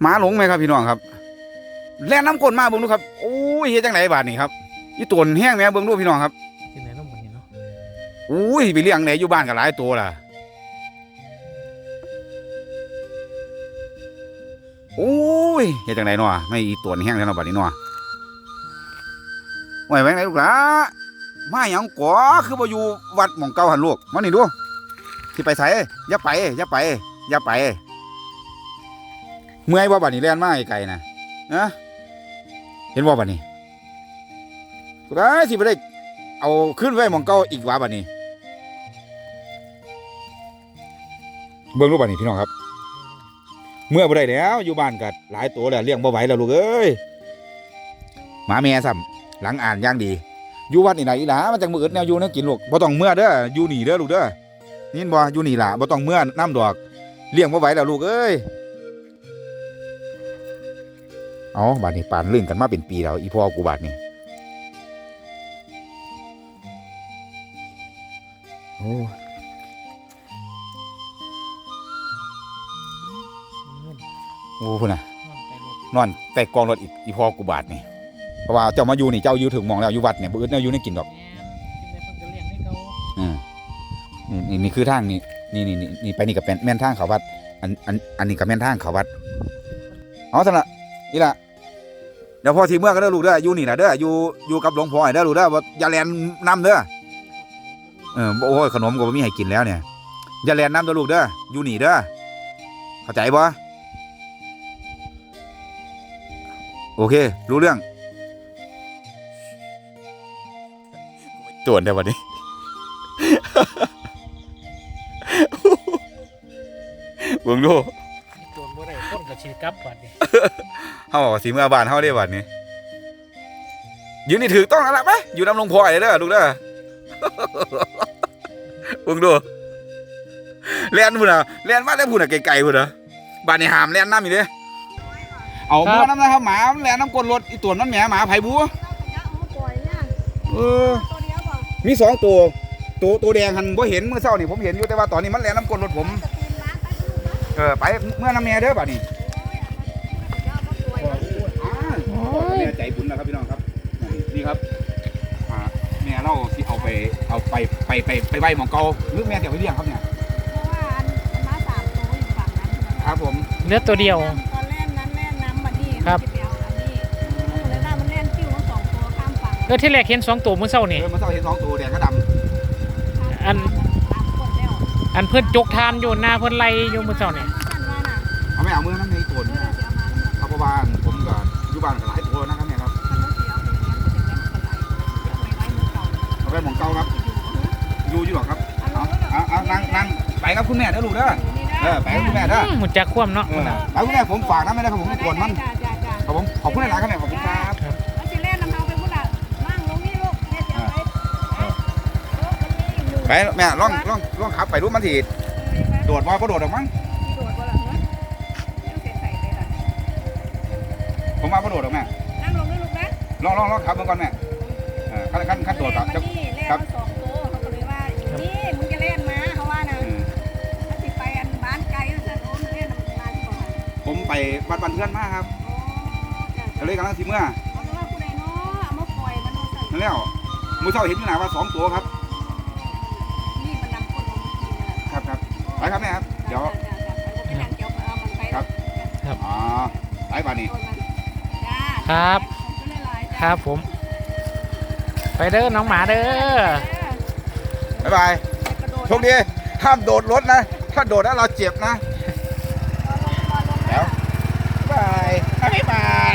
หมาหลงไหมครับพี่น้องครับ แล่นน้ำกลนมาเบิ่งดูครับโอ้ยเฮ็ดจังไดบาดนี้ครับอีตนแห้งแม่เบิ่งดูพี่น้องครับที่ไหนน้องมันเนาะอุ้ยไปเลี้ยงไหนอยู่บ้านก็หลายตัวล่ะโอ้ยเฮ็ดจังไดเนาะไม่อีตนแห้งแล้วเนาะบัดนี้เนาะไว้ไว้ไหนลูกหล่ะมาหยังก๋อคือบ่อยู่วัดหม่องเก่าหั่นลูกมานี่ดูสิไปไสอย่าไปอย่าไปอย่าไป เมื่อยบ่บัดนี้แล่นมาไกลๆนะนะเห็นบ่าบัดนี้กูได้สิบ่ได้เอาขึ้นไว้หมองเก่าอีกว่าบัดนี้ เบิ่งรูปบัดนี้พี่น้องครับ เมื่อบ่ได้แล้วอยู่บ้านกัดหลายตัวแล้วเลี้ยงบ่ไหวแล้วลูกเอ้ยหมาแม่ซ้ำหลังอ่านย่างดีอยู่วัดนี่ไหนะอีหลามันจังมืออึดแนวอยู่นวกินลูกบ่ต้องเมื่อเด้ออยู่นี่เด้อลูกเด้อนี่บ่อยู่นี่ล่ะบ่ต้องเมื่อน้ำดอกเลี้ยงบ่ไหวแล้วลูกเอ้ย เอาบัดนี้ปานลื่นกันมาเป็นปีแล้วอีพ่อกูบาดนี้โอ้โอ้พุ่นน่ะนอนใต้กองรถอีกอีพอกูบาทนี่เพราะว่าเจ้ามาอยู่นี่เจ้าอยู่ถึงหมองแล้วอยู่วัดเนี่ยบ่อึดแนวอยู่ในกินดอกอืมนี่นี่นี่คือทางนี่นี่นี่นี่นี่ไปนี่กับแม่นทางเขาวัด อันอันอันนี้กับแม่นทางเขาวัดเอาสนะนี่ล่ะเดี๋ยวพ่อทีเมื่อก็เด้อลูกเด้ออยู่นี่ล่ะเด้ออยู่อยู่กับหลวงพ่อให้เด้อลูกเด้อว่าอย่าแลนน้ำเด้อเออโอ้ยขนมก็บ่มีให้กินแล้วเนี่ยอย่าแลนน้ำเด้อลูกเด้ออยู่นี่เด้อเข้าใจบ่โอเค รู้เรื่องตรวจได้วันนี้เบิ่งดูตัวบ่ได้ต้นกับชีกลับบัดนี่ เฮาบอกว่าสีเมื่อบานเฮาได้บัดนี้ยืนนี่ถือต้องแล้วล่ะไปอยู่น้ำลงพอยเด้อลูกเด้อเบิ่งดูแล่นพุ่นน่ะแล่นมาได้พุ่นน่ะไกลๆพุ่นน่ะบ้านนี้ห้ามแล่นน้ำอีกเด้เอาบ่น้ำนะครับหมาแล่นน้ำกลนรถอีตัวนั้นแหมหมาไผบัวเออมีสองตัวตัวตัวแดงหันบ่เห็นเมื่อเช้านี่ผมเห็นอยู่แต่ว่าตอนนี้มันแล่นน้ำกลนรถผม เออไปเมื่อน้ำแม่เด้อบัดนี้ อ่าแม่ใจบุญนะครับพี่น้องครับ นี่ครับอ่าแม่เราที่เอาไปเอาไปไปไปไปไว้หมองเก่าหรือแม่เดี๋ยวไปเลี้ยงครับเนี่ยครับผมเหลือตัวเดียว ตอนแรกนั้นแล่นน้ำบัดนี้ครับมันจะไปเอาอันนี้แล้วได้มันแล่นติ้วทั้งสองตัวข้ามฝั่งเออที่แรกเห็นสองตัวมื้อเช้านี่ เออเมื่อเช้าเห็นสองตัวแดงก็ดอัน ตามคนแล้วอันเพิ่นจกทานอยู่หน้าเพิ่นไล่อยู่มื้อเช้านี่ฉันว่าน่ะำเอาไม่เอามือน้ำในตัวเอนี่อจะเอามาทั้งหมดครั บเพราะว่าผมกับอยู่บ้านกับหลายตัวนะครับเนี่ยครับคันรถเสียเอาไปเลี้ยงก็จะแบ่งกันไหลเอาไปไว้มือเก่าเอาไปหมองเก่าครับอยู่อยู่อยู่หรอกครับเอาเอาเอาเอานั่งนั่งไปครับคุณแม่เด้อลูกเด้อนี่นะเออไปกับคุณแม่เด้ออืมหุ่นจักคว่ำเนาะเออไปคุณแม่ผมฝากน้ำไม่ได้ครับผมไม่กวนมันจ้าจ้าจ้าครับผมขอบคุณหลายๆครับแม่ขอบคุณครับแล้วจะเล่นน้ำเฮาไปพุ่นอะนั่งลงนี่ลูกแม่จะเอาไปเออเออมันมีอยู่ไปแม่ล่องล่องล่องขับไปรู้มันทีโดดบ่ก็โดดออกมั้ง ผมมาก็โดดออกแม่นั่งลงนี่ลูกนะลองลองลองขับเบิ่งก่อนแม่เออขั้นขั้นขั้นโดดก่อนจะ นี่เล่นมาสองตัวเขาก็เลยว่านี่มึงจะเล่นมาเขาว่านะเออถ้าสิไปอันบ้านไกลแล้วจะโอ้มเล่นน้ำลายที่บ่อผมไปวัดบันเพื่อนมาครับอ๋อจ้ะก็เลยกำลังสิเมื่อเอาเป็นว่าผู้ใดเนาะเอามาปล่อยมันว่าสั่นนั่นแล้วมือเช้าเห็นอยู่หนาว่าสองตัวครับนี่มันนำคนลงทีนี่แหละ ครับครับไปครับแม่ครับ ครับขอบคุณหลายๆจ้ะครับผม ไปเด้อน้องหมาเด้อ บ๊ายบายจะกระโดดโชคดีห้ามโดดรถนะ ถ้าโดดแล้วเราเจ็บนะรอลงรอลงแล้วบ๊ายบายบ๊ายบาย